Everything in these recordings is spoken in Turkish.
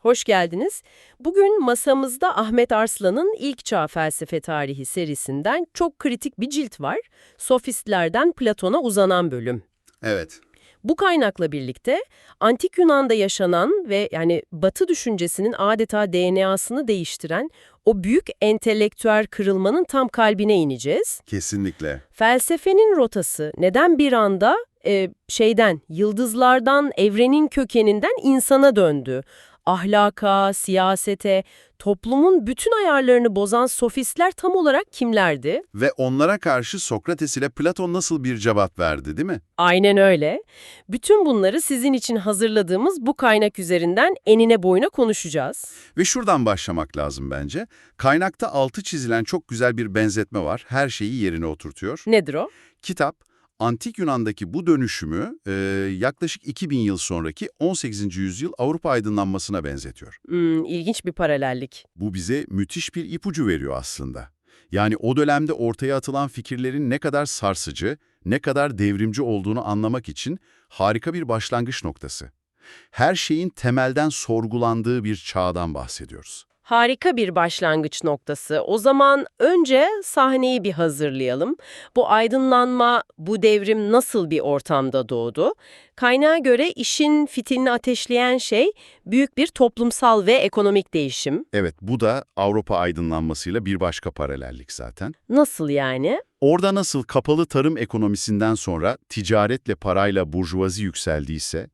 Hoş geldiniz. Bugün masamızda Ahmet Arslan'ın İlk Çağ Felsefe Tarihi serisinden çok kritik bir cilt var. Sofistlerden Platon'a uzanan bölüm. Evet. Bu kaynakla birlikte Antik Yunan'da yaşanan ve yani Batı düşüncesinin adeta DNA'sını değiştiren o büyük entelektüel kırılmanın tam kalbine ineceğiz. Kesinlikle. Felsefenin rotası neden bir anda e, şeyden, yıldızlardan, evrenin kökeninden insana döndü? Ahlaka, siyasete, toplumun bütün ayarlarını bozan sofistler tam olarak kimlerdi? Ve onlara karşı Sokrates ile Platon nasıl bir cevap verdi değil mi? Aynen öyle. Bütün bunları sizin için hazırladığımız bu kaynak üzerinden enine boyuna konuşacağız. Ve şuradan başlamak lazım bence. Kaynakta altı çizilen çok güzel bir benzetme var. Her şeyi yerine oturtuyor. Nedir o? Kitap, Antik Yunan'daki bu dönüşümü e, yaklaşık 2000 yıl sonraki 18. yüzyıl Avrupa aydınlanmasına benzetiyor. Hmm, ilginç bir paralellik. Bu bize müthiş bir ipucu veriyor aslında. Yani o dönemde ortaya atılan fikirlerin ne kadar sarsıcı, ne kadar devrimci olduğunu anlamak için harika bir başlangıç noktası. Her şeyin temelden sorgulandığı bir çağdan bahsediyoruz. Harika bir başlangıç noktası. O zaman önce sahneyi bir hazırlayalım. Bu aydınlanma, bu devrim nasıl bir ortamda doğdu? Kaynağa göre işin fitilini ateşleyen şey büyük bir toplumsal ve ekonomik değişim. Evet, bu da Avrupa aydınlanmasıyla bir başka paralellik zaten. Nasıl yani? Orada nasıl kapalı tarım ekonomisinden sonra ticaretle parayla burjuvazi yükseldiyse,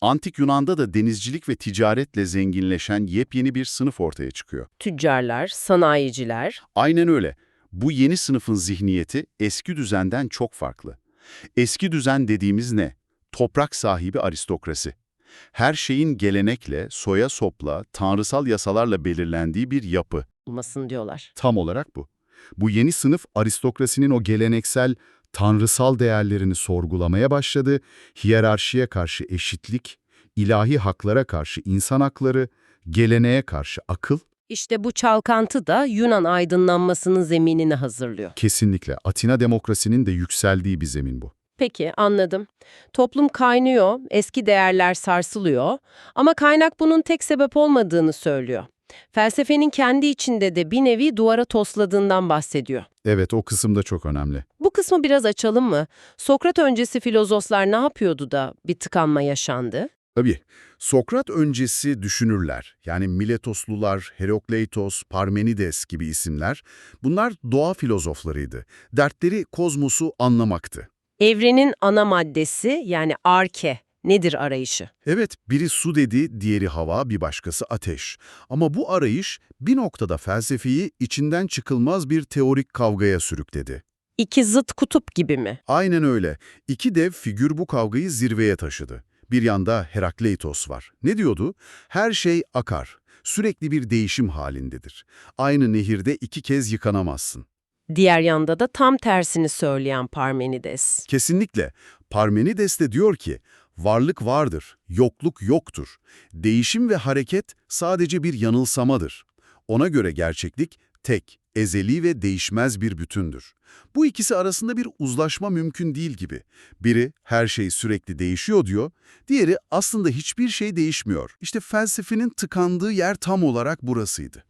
Antik Yunan'da da denizcilik ve ticaretle zenginleşen yepyeni bir sınıf ortaya çıkıyor. Tüccarlar, sanayiciler. Aynen öyle. Bu yeni sınıfın zihniyeti eski düzenden çok farklı. Eski düzen dediğimiz ne? Toprak sahibi aristokrasi. Her şeyin gelenekle, soya sopla, tanrısal yasalarla belirlendiği bir yapı. olmasın diyorlar. Tam olarak bu. Bu yeni sınıf aristokrasinin o geleneksel, tanrısal değerlerini sorgulamaya başladı, hiyerarşiye karşı eşitlik, ilahi haklara karşı insan hakları, geleneğe karşı akıl, İşte bu çalkantı da Yunan aydınlanmasının zeminini hazırlıyor. kesinlikle Atina demokrasinin de yükseldiği bir zemin bu. Peki, anladım. Toplum kaynıyor, eski değerler sarsılıyor ama kaynak bunun tek sebep olmadığını söylüyor. Felsefenin kendi içinde de bir nevi duvara tosladığından bahsediyor. Evet, o kısım da çok önemli. Bu kısmı biraz açalım mı? Sokrat öncesi filozoflar ne yapıyordu da bir tıkanma yaşandı? Tabii, Sokrat öncesi düşünürler, yani Miletoslular, Herakleitos, Parmenides gibi isimler, bunlar doğa filozoflarıydı. Dertleri kozmosu anlamaktı. Evrenin ana maddesi yani arke nedir arayışı? Evet, biri su dedi, diğeri hava, bir başkası ateş. Ama bu arayış bir noktada felsefeyi içinden çıkılmaz bir teorik kavgaya sürükledi. İki zıt kutup gibi mi? Aynen öyle. İki dev figür bu kavgayı zirveye taşıdı. Bir yanda Herakleitos var. Ne diyordu? Her şey akar. Sürekli bir değişim halindedir. Aynı nehirde iki kez yıkanamazsın. Diğer yanda da tam tersini söyleyen Parmenides. Kesinlikle. Parmenides de diyor ki, varlık vardır, yokluk yoktur. Değişim ve hareket sadece bir yanılsamadır. Ona göre gerçeklik tek, ezeli ve değişmez bir bütündür. Bu ikisi arasında bir uzlaşma mümkün değil gibi. Biri her şey sürekli değişiyor diyor, diğeri aslında hiçbir şey değişmiyor. İşte felsefenin tıkandığı yer tam olarak burasıydı.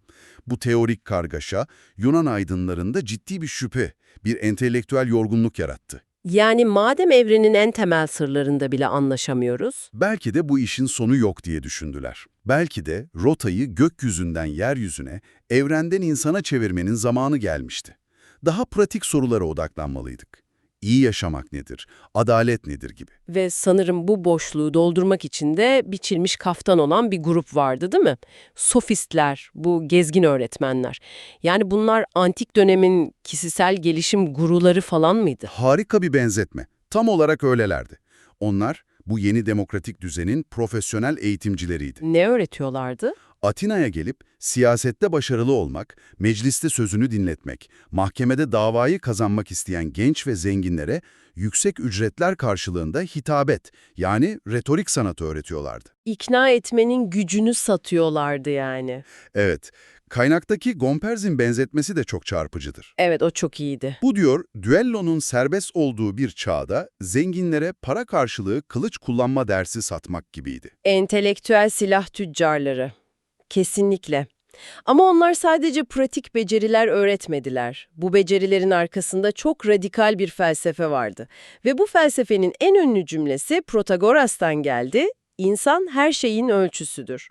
Bu teorik kargaşa Yunan aydınlarında ciddi bir şüphe, bir entelektüel yorgunluk yarattı. Yani madem evrenin en temel sırlarında bile anlaşamıyoruz, Belki de bu işin sonu yok diye düşündüler. Belki de rotayı gökyüzünden yeryüzüne, evrenden insana çevirmenin zamanı gelmişti. Daha pratik sorulara odaklanmalıydık. İyi yaşamak nedir? Adalet nedir gibi. ve sanırım bu boşluğu doldurmak için de biçilmiş kaftan olan bir grup vardı değil mi? Sofistler, bu gezgin öğretmenler. Yani bunlar antik dönemin kişisel gelişim guruları falan mıydı? Harika bir benzetme. Tam olarak öylelerdi. Onlar bu yeni demokratik düzenin profesyonel eğitimcileriydi. Ne öğretiyorlardı? Atina'ya gelip siyasette başarılı olmak, mecliste sözünü dinletmek, mahkemede davayı kazanmak isteyen genç ve zenginlere yüksek ücretler karşılığında hitabet yani retorik sanatı öğretiyorlardı. İkna etmenin gücünü satıyorlardı yani. Evet, Kaynaktaki Gomperz'in benzetmesi de çok çarpıcıdır. Evet o çok iyiydi. Bu diyor, düellonun serbest olduğu bir çağda zenginlere para karşılığı kılıç kullanma dersi satmak gibiydi. Entelektüel silah tüccarları. Kesinlikle. Ama onlar sadece pratik beceriler öğretmediler. Bu becerilerin arkasında çok radikal bir felsefe vardı. Ve bu felsefenin en ünlü cümlesi Protagoras'tan geldi. İnsan her şeyin ölçüsüdür.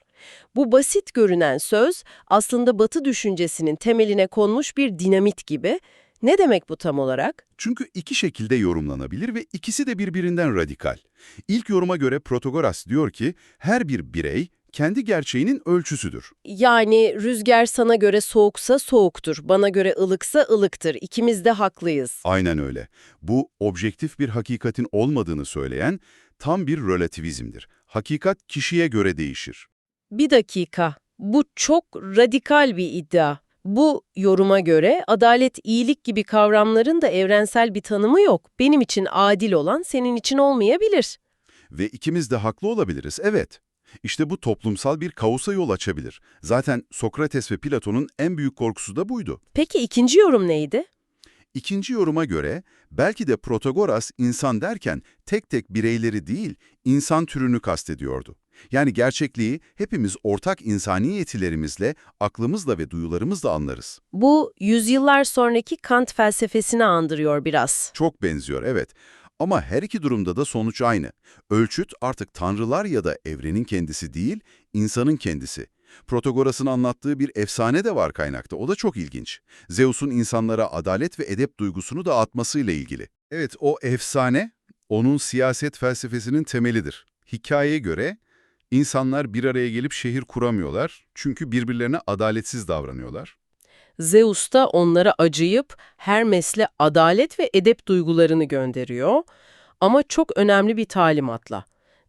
Bu basit görünen söz aslında Batı düşüncesinin temeline konmuş bir dinamit gibi. Ne demek bu tam olarak? Çünkü iki şekilde yorumlanabilir ve ikisi de birbirinden radikal. İlk yoruma göre Protagoras diyor ki, her bir birey kendi gerçeğinin ölçüsüdür. Yani rüzgar sana göre soğuksa soğuktur, bana göre ılıksa ılıktır. İkimiz de haklıyız. Aynen öyle. Bu, objektif bir hakikatin olmadığını söyleyen tam bir relativizmdir. Hakikat kişiye göre değişir. Bir dakika. Bu çok radikal bir iddia. Bu yoruma göre adalet, iyilik gibi kavramların da evrensel bir tanımı yok. Benim için adil olan senin için olmayabilir. Ve ikimiz de haklı olabiliriz, evet. İşte bu toplumsal bir kaosa yol açabilir. Zaten Sokrates ve Platon'un en büyük korkusu da buydu. Peki ikinci yorum neydi? İkinci yoruma göre belki de Protagoras insan derken tek tek bireyleri değil, insan türünü kastediyordu. Yani gerçekliği hepimiz ortak insani yetilerimizle, aklımızla ve duyularımızla anlarız. Bu yüzyıllar sonraki Kant felsefesini andırıyor biraz. Çok benziyor, evet. Ama her iki durumda da sonuç aynı. Ölçüt artık tanrılar ya da evrenin kendisi değil, insanın kendisi. Protagoras'ın anlattığı bir efsane de var kaynakta. O da çok ilginç. Zeus'un insanlara adalet ve edep duygusunu dağıtmasıyla ilgili. Evet, o efsane onun siyaset felsefesinin temelidir. Hikayeye göre insanlar bir araya gelip şehir kuramıyorlar çünkü birbirlerine adaletsiz davranıyorlar. Zeus da onlara acıyıp Hermes'le adalet ve edep duygularını gönderiyor ama çok önemli bir talimatla.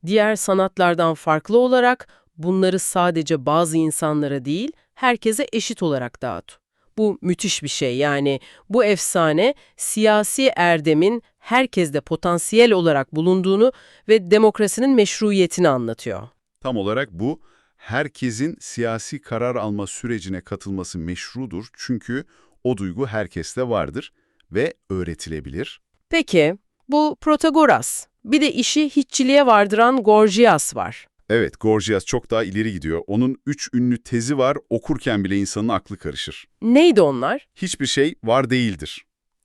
Diğer sanatlardan farklı olarak bunları sadece bazı insanlara değil, herkese eşit olarak dağıt. Bu müthiş bir şey yani bu efsane siyasi erdemin herkeste potansiyel olarak bulunduğunu ve demokrasinin meşruiyetini anlatıyor. Tam olarak bu, herkesin siyasi karar alma sürecine katılması meşrudur çünkü o duygu herkeste vardır ve öğretilebilir. Peki, bu Protagoras. Bir de işi hiççiliğe vardıran Gorgias var. Evet, Gorgias çok daha ileri gidiyor. Onun üç ünlü tezi var, okurken bile insanın aklı karışır. Neydi onlar? Hiçbir şey var değildir.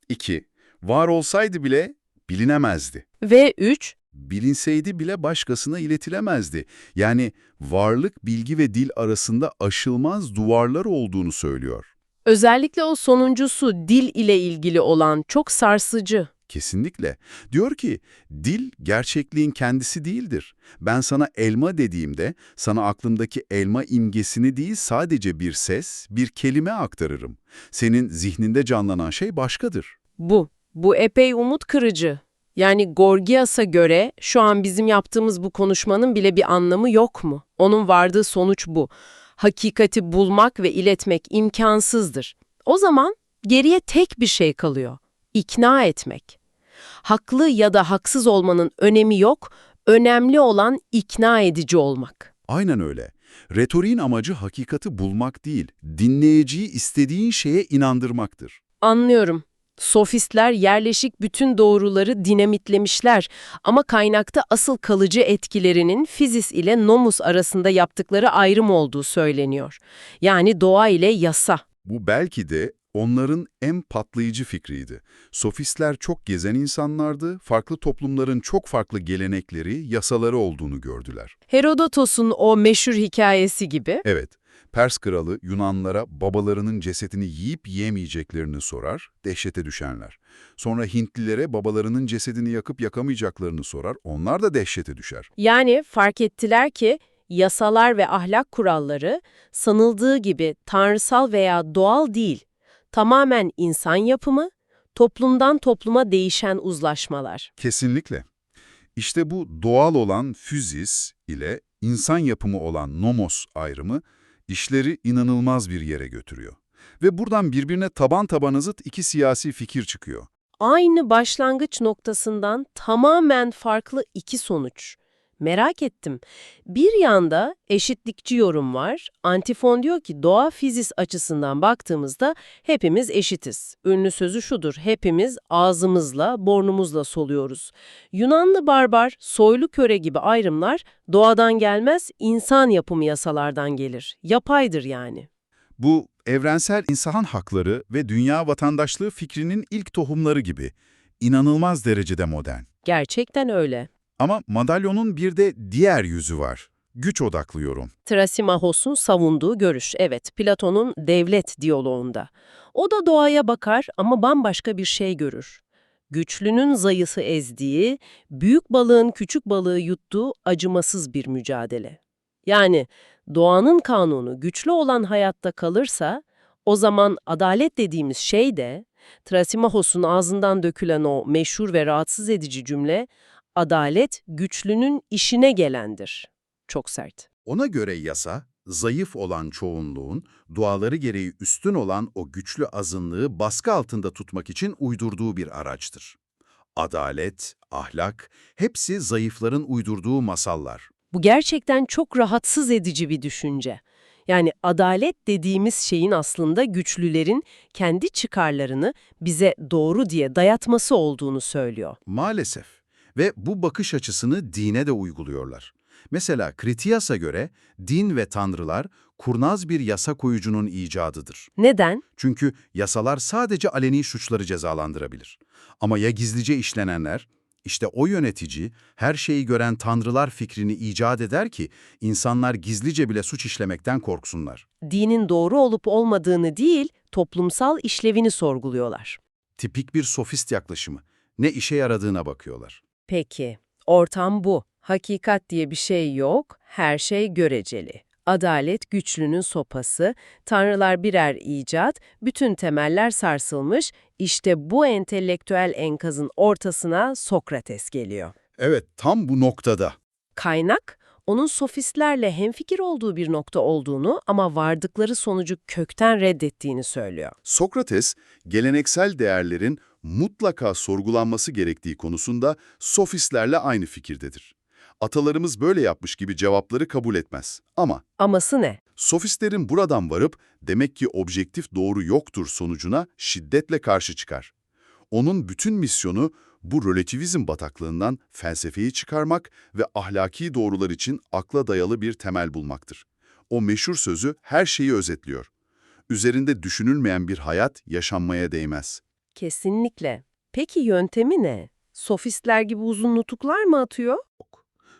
2. Var olsaydı bile bilinemezdi. Ve 3. Bilinseydi bile başkasına iletilemezdi. Yani varlık, bilgi ve dil arasında aşılmaz duvarlar olduğunu söylüyor. Özellikle o sonuncusu dil ile ilgili olan çok sarsıcı. Kesinlikle. Diyor ki, dil gerçekliğin kendisi değildir. Ben sana elma dediğimde, sana aklımdaki elma imgesini değil sadece bir ses, bir kelime aktarırım. Senin zihninde canlanan şey başkadır. Bu. Bu epey umut kırıcı. Yani Gorgias'a göre şu an bizim yaptığımız bu konuşmanın bile bir anlamı yok mu? Onun vardığı sonuç bu. Hakikati bulmak ve iletmek imkansızdır. O zaman geriye tek bir şey kalıyor. İkna etmek. Haklı ya da haksız olmanın önemi yok, önemli olan ikna edici olmak. Aynen öyle. Retoriğin amacı hakikati bulmak değil, dinleyiciyi istediğin şeye inandırmaktır. Anlıyorum. Sofistler yerleşik bütün doğruları dinamitlemişler ama kaynakta asıl kalıcı etkilerinin fizis ile nomus arasında yaptıkları ayrım olduğu söyleniyor. Yani doğa ile yasa. Bu belki de onların en patlayıcı fikriydi. Sofistler çok gezen insanlardı, farklı toplumların çok farklı gelenekleri, yasaları olduğunu gördüler. Herodotos'un o meşhur hikayesi gibi. Evet, Pers kralı Yunanlara babalarının cesedini yiyip yemeyeceklerini sorar, dehşete düşenler. Sonra Hintlilere babalarının cesedini yakıp yakamayacaklarını sorar, onlar da dehşete düşer. Yani fark ettiler ki yasalar ve ahlak kuralları sanıldığı gibi tanrısal veya doğal değil, tamamen insan yapımı, toplumdan topluma değişen uzlaşmalar. Kesinlikle. İşte bu doğal olan füzis ile insan yapımı olan nomos ayrımı işleri inanılmaz bir yere götürüyor. Ve buradan birbirine taban tabana zıt iki siyasi fikir çıkıyor. Aynı başlangıç noktasından tamamen farklı iki sonuç. Merak ettim. Bir yanda eşitlikçi yorum var. Antifon diyor ki doğa fizis açısından baktığımızda hepimiz eşitiz. Ünlü sözü şudur. Hepimiz ağzımızla, burnumuzla soluyoruz. Yunanlı barbar, soylu köre gibi ayrımlar doğadan gelmez, insan yapımı yasalardan gelir. Yapaydır yani. Bu evrensel insan hakları ve dünya vatandaşlığı fikrinin ilk tohumları gibi inanılmaz derecede modern. Gerçekten öyle. Ama madalyonun bir de diğer yüzü var. Güç odaklı yorum. Trasimahos'un savunduğu görüş, evet, Platon'un devlet diyaloğunda. O da doğaya bakar ama bambaşka bir şey görür. Güçlünün zayıfı ezdiği, büyük balığın küçük balığı yuttuğu acımasız bir mücadele. Yani doğanın kanunu güçlü olan hayatta kalırsa, o zaman adalet dediğimiz şey de, Trasimahos'un ağzından dökülen o meşhur ve rahatsız edici cümle, adalet güçlünün işine gelendir. Çok sert. Ona göre yasa, zayıf olan çoğunluğun, duaları gereği üstün olan o güçlü azınlığı baskı altında tutmak için uydurduğu bir araçtır. Adalet, ahlak, hepsi zayıfların uydurduğu masallar. Bu gerçekten çok rahatsız edici bir düşünce. Yani adalet dediğimiz şeyin aslında güçlülerin kendi çıkarlarını bize doğru diye dayatması olduğunu söylüyor. Maalesef. Ve bu bakış açısını dine de uyguluyorlar. Mesela Kritiyas'a göre din ve tanrılar kurnaz bir yasa koyucunun icadıdır. Neden? Çünkü yasalar sadece aleni suçları cezalandırabilir. Ama ya gizlice işlenenler? İşte o yönetici her şeyi gören tanrılar fikrini icat eder ki insanlar gizlice bile suç işlemekten korksunlar. Dinin doğru olup olmadığını değil, toplumsal işlevini sorguluyorlar. Tipik bir sofist yaklaşımı. Ne işe yaradığına bakıyorlar. Peki, ortam bu. Hakikat diye bir şey yok, her şey göreceli. Adalet güçlünün sopası, tanrılar birer icat, bütün temeller sarsılmış, işte bu entelektüel enkazın ortasına Sokrates geliyor. Evet, tam bu noktada. Kaynak, onun sofistlerle hemfikir olduğu bir nokta olduğunu ama vardıkları sonucu kökten reddettiğini söylüyor. Sokrates, geleneksel değerlerin mutlaka sorgulanması gerektiği konusunda sofistlerle aynı fikirdedir. Atalarımız böyle yapmış gibi cevapları kabul etmez. Ama Aması ne? sofistlerin buradan varıp demek ki objektif doğru yoktur sonucuna şiddetle karşı çıkar. Onun bütün misyonu bu relativizm bataklığından felsefeyi çıkarmak ve ahlaki doğrular için akla dayalı bir temel bulmaktır. O meşhur sözü her şeyi özetliyor. Üzerinde düşünülmeyen bir hayat yaşanmaya değmez. Kesinlikle. Peki yöntemi ne? Sofistler gibi uzun nutuklar mı atıyor?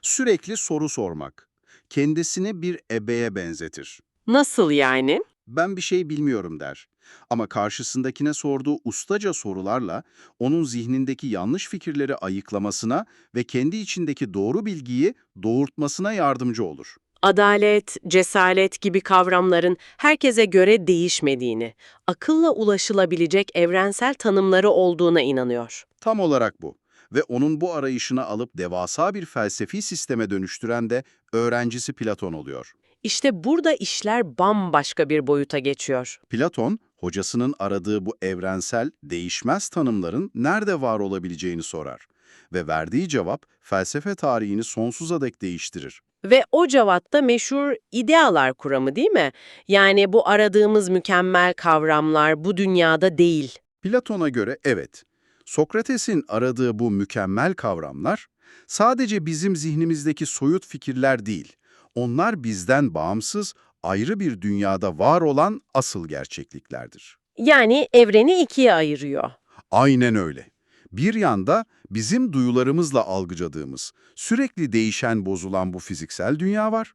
Sürekli soru sormak. Kendisini bir ebeye benzetir. Nasıl yani? Ben bir şey bilmiyorum der. Ama karşısındakine sorduğu ustaca sorularla onun zihnindeki yanlış fikirleri ayıklamasına ve kendi içindeki doğru bilgiyi doğurtmasına yardımcı olur. Adalet, cesaret gibi kavramların herkese göre değişmediğini, akılla ulaşılabilecek evrensel tanımları olduğuna inanıyor. Tam olarak bu. Ve onun bu arayışına alıp devasa bir felsefi sisteme dönüştüren de öğrencisi Platon oluyor. İşte burada işler bambaşka bir boyuta geçiyor. Platon, hocasının aradığı bu evrensel, değişmez tanımların nerede var olabileceğini sorar. Ve verdiği cevap felsefe tarihini sonsuza dek değiştirir. Ve o cevapta meşhur idealar kuramı değil mi? Yani bu aradığımız mükemmel kavramlar bu dünyada değil. Platon'a göre evet, Sokrates'in aradığı bu mükemmel kavramlar sadece bizim zihnimizdeki soyut fikirler değil, onlar bizden bağımsız, ayrı bir dünyada var olan asıl gerçekliklerdir. Yani evreni ikiye ayırıyor. Aynen öyle. Bir yanda bizim duyularımızla algıladığımız, sürekli değişen bozulan bu fiziksel dünya var.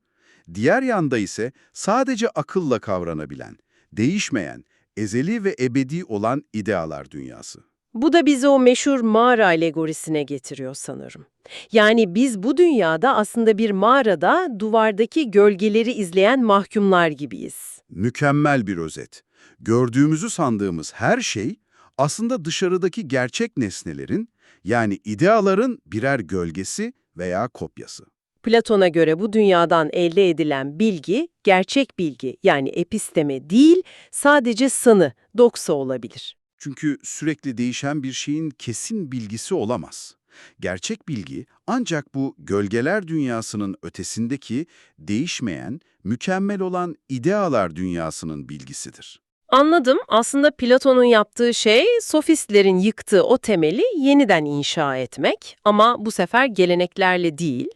Diğer yanda ise sadece akılla kavranabilen, değişmeyen, ezeli ve ebedi olan idealar dünyası. Bu da bizi o meşhur mağara alegorisine getiriyor sanırım. Yani biz bu dünyada aslında bir mağarada duvardaki gölgeleri izleyen mahkumlar gibiyiz. Mükemmel bir özet. Gördüğümüzü sandığımız her şey aslında dışarıdaki gerçek nesnelerin yani ideaların birer gölgesi veya kopyası. Platon'a göre bu dünyadan elde edilen bilgi, gerçek bilgi yani episteme değil, sadece sanı, doksa olabilir. Çünkü sürekli değişen bir şeyin kesin bilgisi olamaz. Gerçek bilgi ancak bu gölgeler dünyasının ötesindeki değişmeyen, mükemmel olan idealar dünyasının bilgisidir. Anladım. Aslında Platon'un yaptığı şey sofistlerin yıktığı o temeli yeniden inşa etmek ama bu sefer geleneklerle değil,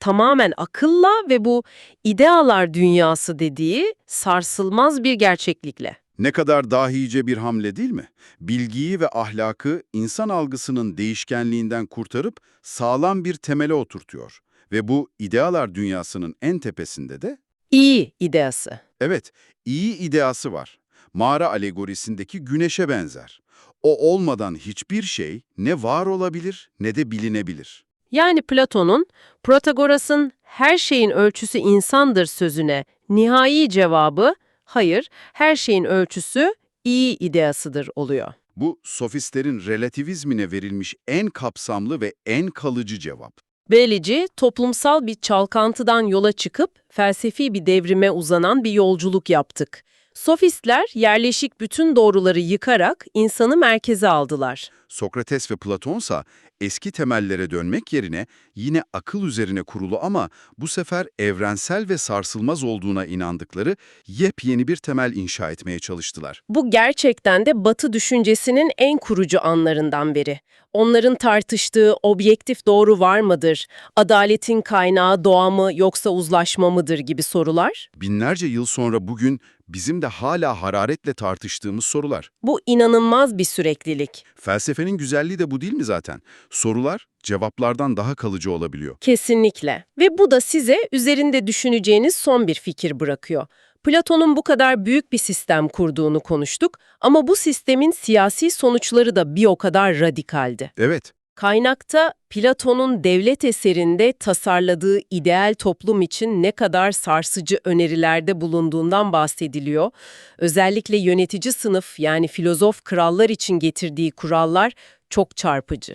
tamamen akılla ve bu idealar dünyası dediği sarsılmaz bir gerçeklikle. Ne kadar dahice bir hamle değil mi? Bilgiyi ve ahlakı insan algısının değişkenliğinden kurtarıp sağlam bir temele oturtuyor. Ve bu idealar dünyasının en tepesinde de, İyi ideası. evet, iyi ideası var. Mağara alegorisindeki güneşe benzer. O olmadan hiçbir şey ne var olabilir ne de bilinebilir. Yani Platon'un Protagoras'ın her şeyin ölçüsü insandır sözüne nihai cevabı hayır, her şeyin ölçüsü iyi ideasıdır oluyor. Bu sofistlerin relativizmine verilmiş en kapsamlı ve en kalıcı cevap. Böylece toplumsal bir çalkantıdan yola çıkıp felsefi bir devrime uzanan bir yolculuk yaptık. Sofistler yerleşik bütün doğruları yıkarak insanı merkeze aldılar. Sokrates ve Platonsa eski temellere dönmek yerine yine akıl üzerine kurulu ama bu sefer evrensel ve sarsılmaz olduğuna inandıkları yepyeni bir temel inşa etmeye çalıştılar. Bu gerçekten de Batı düşüncesinin en kurucu anlarından biri. Onların tartıştığı objektif doğru var mıdır, adaletin kaynağı doğa mı yoksa uzlaşma mıdır gibi sorular. Binlerce yıl sonra bugün bizim de hala hararetle tartıştığımız sorular. Bu inanılmaz bir süreklilik. Felsefenin güzelliği de bu değil mi zaten? Sorular cevaplardan daha kalıcı olabiliyor. Kesinlikle. Ve bu da size üzerinde düşüneceğiniz son bir fikir bırakıyor. Platon'un bu kadar büyük bir sistem kurduğunu konuştuk ama bu sistemin siyasi sonuçları da bir o kadar radikaldi. Evet, Kaynakta Platon'un devlet eserinde tasarladığı ideal toplum için ne kadar sarsıcı önerilerde bulunduğundan bahsediliyor. Özellikle yönetici sınıf yani filozof krallar için getirdiği kurallar çok çarpıcı.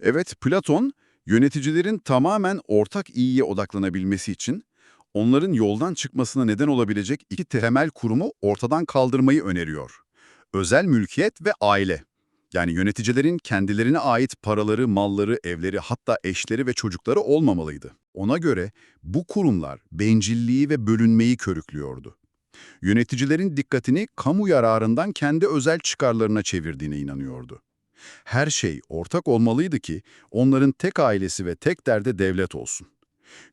Evet, Platon, yöneticilerin tamamen ortak iyiye odaklanabilmesi için onların yoldan çıkmasına neden olabilecek iki temel kurumu ortadan kaldırmayı öneriyor. Özel mülkiyet ve aile. Yani yöneticilerin kendilerine ait paraları, malları, evleri, hatta eşleri ve çocukları olmamalıydı. Ona göre bu kurumlar bencilliği ve bölünmeyi körüklüyordu. Yöneticilerin dikkatini kamu yararından kendi özel çıkarlarına çevirdiğine inanıyordu. Her şey ortak olmalıydı ki onların tek ailesi ve tek derdi devlet olsun.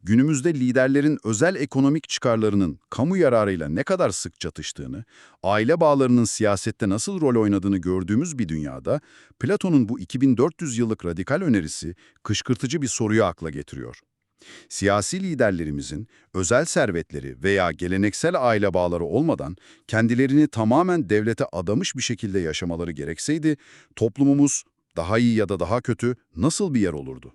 Günümüzde liderlerin özel ekonomik çıkarlarının kamu yararıyla ne kadar sık çatıştığını, aile bağlarının siyasette nasıl rol oynadığını gördüğümüz bir dünyada, Platon'un bu 2400 yıllık radikal önerisi kışkırtıcı bir soruyu akla getiriyor. Siyasi liderlerimizin özel servetleri veya geleneksel aile bağları olmadan kendilerini tamamen devlete adamış bir şekilde yaşamaları gerekseydi, toplumumuz daha iyi ya da daha kötü nasıl bir yer olurdu?